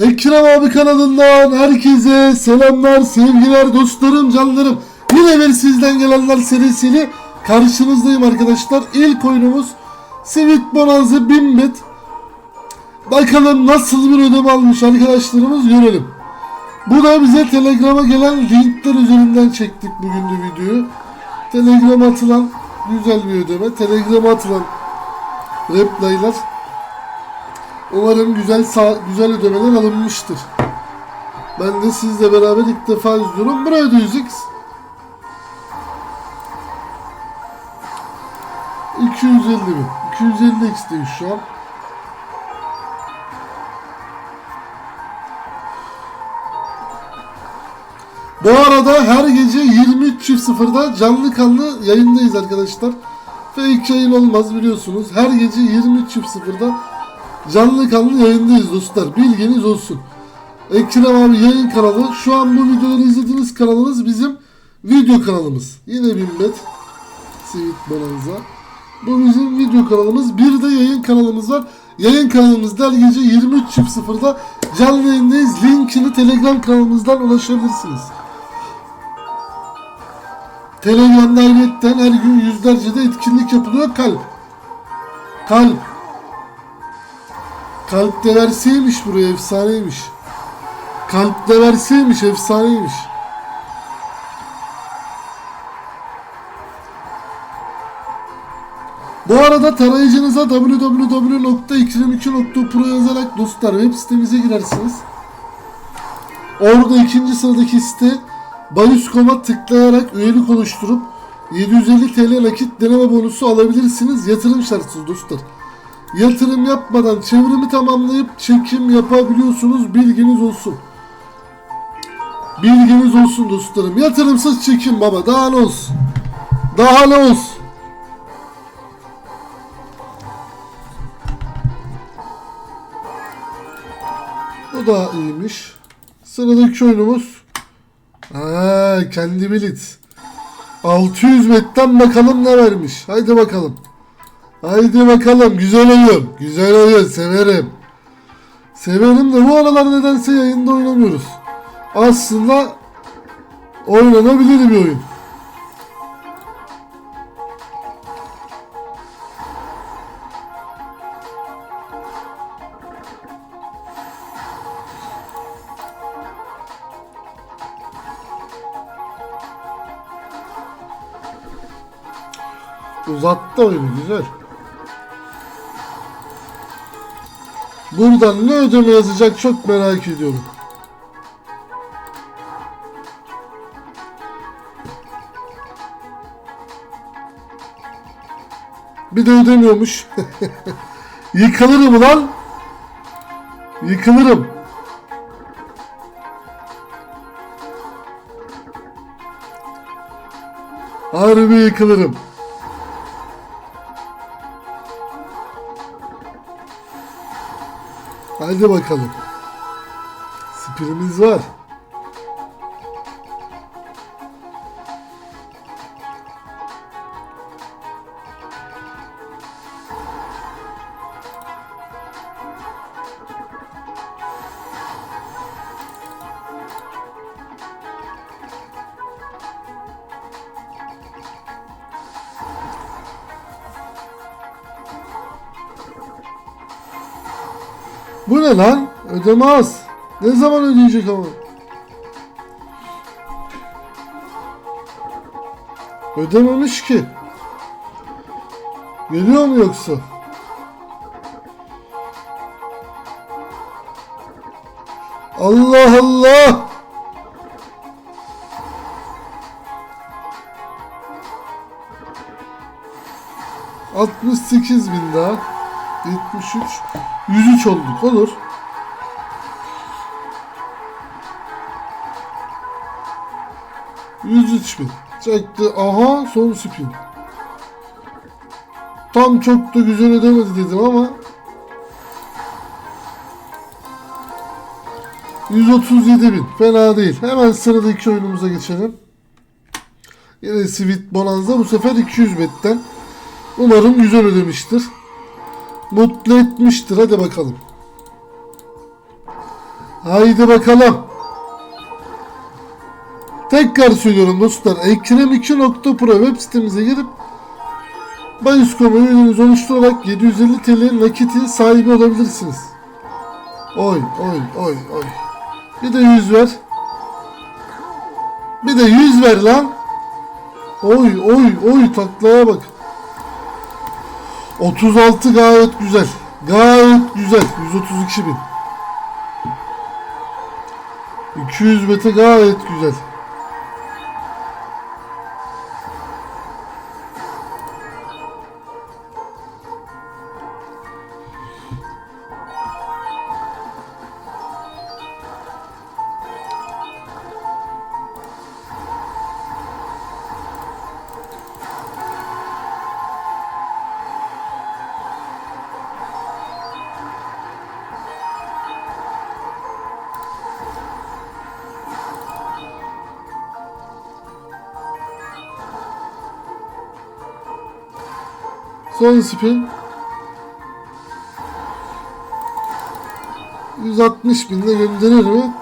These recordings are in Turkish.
Ekrem abi kanalından herkese selamlar, sevgiler, dostlarım, canlarım. Yine bir sizden gelenler serisiyle karşınızdayım arkadaşlar. İlk oyunumuz Sweet Bonanza 1000 bit. Bakalım nasıl bir ödeme almış arkadaşlarımız görelim. Bu da bize Telegram'a gelen linkler üzerinden çektik bugün de videoyu. Telegram'a atılan güzel bir ödeme. Telegram'a atılan replaylar. Umarım güzel güzel ödemeler alınmıştır. Ben de sizle beraber ilk defa izliyorum. Buraya da 100x. 250 bin. 250 x'teyiz şu an. Bu arada her gece 23.00'da canlı kanlı yayındayız arkadaşlar. Fake yayın olmaz biliyorsunuz. Her gece 23.00'da canlı kanlı yayındayız dostlar. Bilginiz olsun. Ekrem abi yayın kanalı. Şu an bu videoları izlediğiniz kanalımız bizim video kanalımız. Yine Bimbet. Sweet Bonanza. Bu bizim video kanalımız. Bir de yayın kanalımız var. Yayın kanalımızda her gece 23.00'da canlı yayındayız. Linkini Telegram kanalımızdan ulaşabilirsiniz. Telegram'da ayrıyetten her gün yüzlerce de etkinlik yapılıyor. Kalp. Kalp. Kalp de verseymiş buraya efsaneymiş. Kalp de verseymiş efsaneymiş. Bu arada tarayıcınıza www.x22.pro yazarak dostlar web sitemize girersiniz. Orada ikinci sıradaki site Bayus.com'a tıklayarak üyelik oluşturup 750 TL nakit deneme bonusu alabilirsiniz. Yatırım şartsız dostlar. Yatırım yapmadan çevrimi tamamlayıp çekim yapabiliyorsunuz. Bilginiz olsun. Bilginiz olsun dostlarım. Yatırımsız çekim baba. Daha ne olsun? Daha ne olsun? Bu da iyiymiş. Sıradaki oyunumuz. Ha, kendi bilit. 600 metten bakalım ne vermiş. Haydi bakalım. Haydi bakalım. Güzel oyun. Güzel oyun. Severim. Severim de bu aralar nedense yayında oynamıyoruz. Aslında oynanabilir bir oyun. Uzattı oyunu güzel. Buradan ne ödeme yazacak çok merak ediyorum. Bir de ödemiyormuş. Yıkılırım lan. Yıkılırım. Harbi yıkılırım. Haydi bakalım. Spirimiz var. Bu ne lan? Ödeme az. Ne zaman ödeyecek ama? Ödememiş ki. Geliyor mu yoksa? Allah Allah! Altmış sekiz bin daha. 73 103 olduk olur. Yüz üç bin. Çekti. Aha son spin. Tam çok da güzel ödemedi dedim ama 137 bin. Fena değil. Hemen sıradaki oyunumuza geçelim. Yine Sweet Bonanza. Bu sefer 200 betten. Umarım güzel ödemiştir mutlu etmiştir. Hadi bakalım. Haydi bakalım. Tekrar söylüyorum dostlar. Ekrem2.pro web sitemize girip Bayis.com ürününüzü oluşturarak 750 TL nakitin sahibi olabilirsiniz. Oy oy oy oy. Bir de 100 ver. Bir de 100 ver lan. Oy oy oy taklaya bak. 36 gayet güzel. Gayet güzel. 132 bin. 200 bete gayet güzel. Son spin. 160 binle gönderir mi?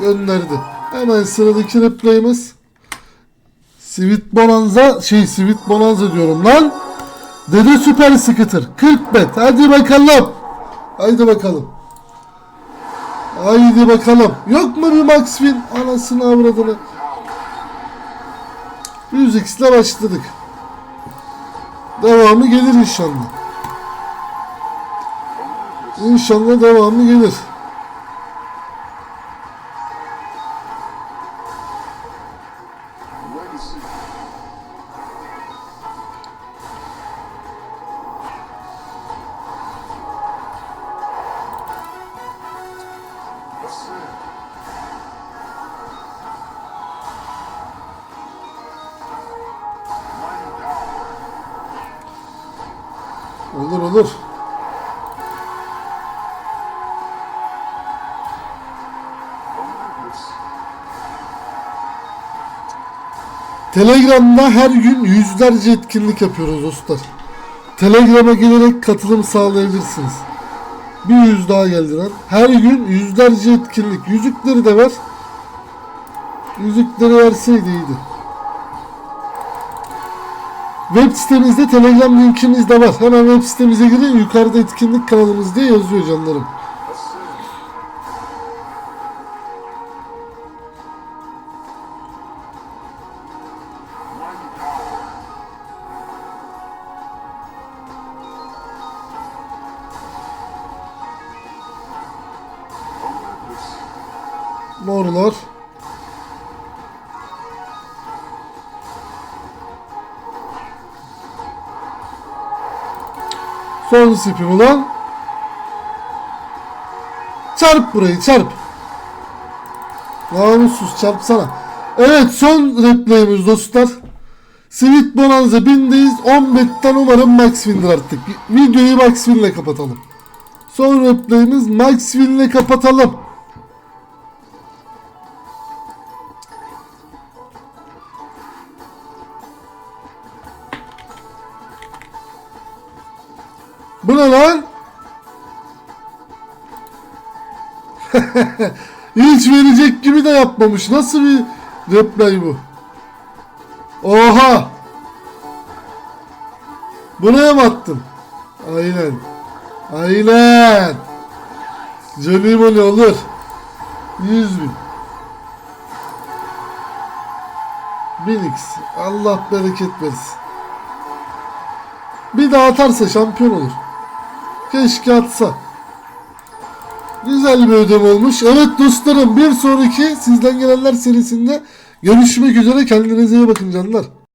Gönderdi. Hemen sıradaki replayımız. Sweet Bonanza şey Sweet Bonanza diyorum lan. Dede Süper Scooter 40 bet. Hadi bakalım. Haydi bakalım. Haydi bakalım. Yok mu bir Max Win? Anasını avradını. 100x ile başladık. Devamı gelir inşallah. İnşallah devamı gelir. Olur olur. Telegram'da her gün yüzlerce etkinlik yapıyoruz dostlar. Telegram'a gelerek katılım sağlayabilirsiniz. Bir yüz daha geldi lan. Her gün yüzlerce etkinlik. Yüzükleri de ver. Yüzükleri verseydi iyiydi. Web sitemizde Telegram linkimiz de var. Hemen web sitemize girin. Yukarıda etkinlik kanalımız diye yazıyor canlarım. Morlar. Son spin ulan. Çarp burayı çarp. Namussuz çarpsana. Evet son replayimiz dostlar. Sweet Bonanza bindeyiz. 10 betten umarım Max Win'dir artık. Videoyu Max Win'le kapatalım. Son replayimiz Max Win'le kapatalım. Lan? Hiç verecek gibi de yapmamış. Nasıl bir replay bu? Oha! Buraya mı attın? Aynen. Aynen. Johnny Money olur. 100 bin. 1000x. Allah bereket versin. Bir daha atarsa şampiyon olur. Keşke atsa. Güzel bir ödeme olmuş. Evet dostlarım bir sonraki sizden gelenler serisinde görüşmek üzere. Kendinize iyi bakın canlar.